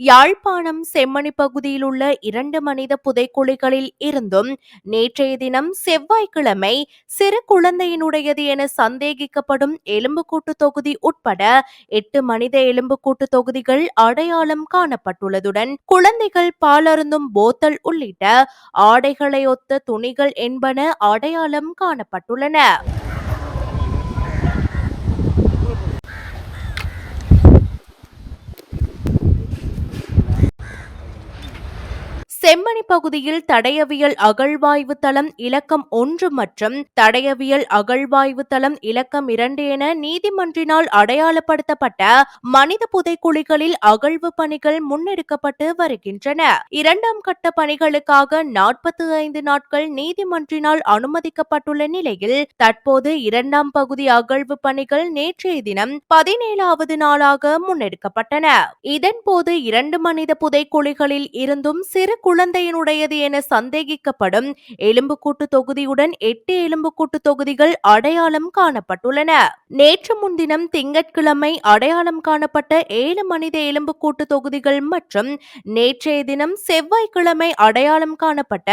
யாழ்ப்பாணம் செம்மணி பகுதியில் உள்ள இரண்டு மனித புதைக்குழிகளில் இருந்தும் நேற்றைய தினம் செவ்வாய்க்கிழமை சிறு குழந்தையினுடையது என சந்தேகிக்கப்படும் எலும்புக்கூட்டு தொகுதி உட்பட எட்டு மனித எலும்புக்கூட்டு தொகுதிகள் அடையாளம் காணப்பட்டுள்ளதுடன் குழந்தைகள் பாலருந்தும் போத்தல் உள்ளிட்ட ஆடைகளை ஒத்த துணிகள் என்பன அடையாளம் காணப்பட்டுள்ளன. செம்மணி பகுதியில் தடயவியல் அகழ்வாய்வு தளம் இலக்கம் ஒன்று மற்றும் தடயவியல் அகழ்வாய்வு தளம் இலக்கம் இரண்டு என நீதிமன்றினால் அடையாளப்படுத்தப்பட்ட மனித புதைக்குழிகளில் அகழ்வு பணிகள் முன்னெடுக்கப்பட்டு வருகின்றன. இரண்டாம் கட்ட பணிகளுக்காக நாற்பத்தி ஐந்து நாட்கள் நீதிமன்றினால் அனுமதிக்கப்பட்டுள்ள நிலையில் தற்போது இரண்டாம் பகுதி அகழ்வு பணிகள் நேற்றைய தினம் பதினேழாவது நாளாக முன்னெடுக்கப்பட்டன. இதன்போது இரண்டு மனித புதைக்குழிகளில் இருந்தும் சிறு குழந்தையினுடையது என சந்தேகிக்கப்படும் எலும்புக்கூட்டு தொகுதியுடன் எட்டு எலும்புக்கூட்டு தொகுதிகள் அடையாளம் காணப்பட்டுள்ளன. நேற்று முன்தினம் திங்கட்கிழமை அடையாளம் காணப்பட்ட ஏழு மனித எலும்புக்கூட்டு தொகுதிகள் மற்றும் நேற்றைய தினம் செவ்வாய்க்கிழமை அடையாளம் காணப்பட்ட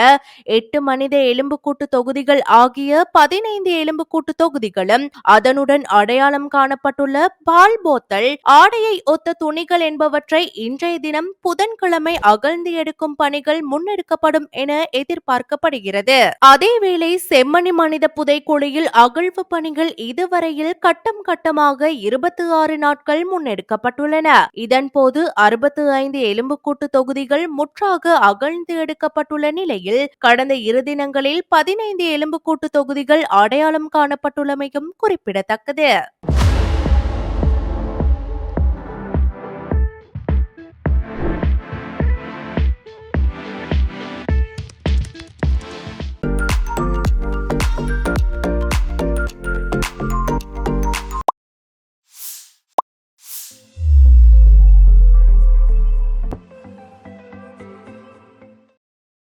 எட்டு மனித எலும்புக்கூட்டு தொகுதிகள் ஆகிய பதினைந்து எலும்புக்கூட்டு தொகுதிகளும் அதனுடன் அடையாளம் காணப்பட்டுள்ள பால் போத்தல் ஆடையை ஒத்த துணிகள் என்பவற்றை இன்றைய தினம் புதன்கிழமை அகழ்ந்து எடுக்கும் பணிகள் முன்னெடுக்கப்படும் என எதிர்பார்க்கப்படுகிறது. அதேவேளை செம்மணி மனித புதைக்குழியில் அகழ்வு பணிகள் இதுவரையில் கட்டம் கட்டமாக இருபத்தி ஆறு நாட்கள் முன்னெடுக்கப்பட்டுள்ளன. இதன்போது அறுபத்தி ஐந்து எலும்புக்கூட்டு தொகுதிகள் முற்றாக அகழ்ந்து எடுக்கப்பட்டுள்ள நிலையில் கடந்த இரு தினங்களில் பதினைந்து எலும்புக்கூட்டு தொகுதிகள் அடையாளம் காணப்பட்டுள்ளமையும் குறிப்பிடத்தக்கது.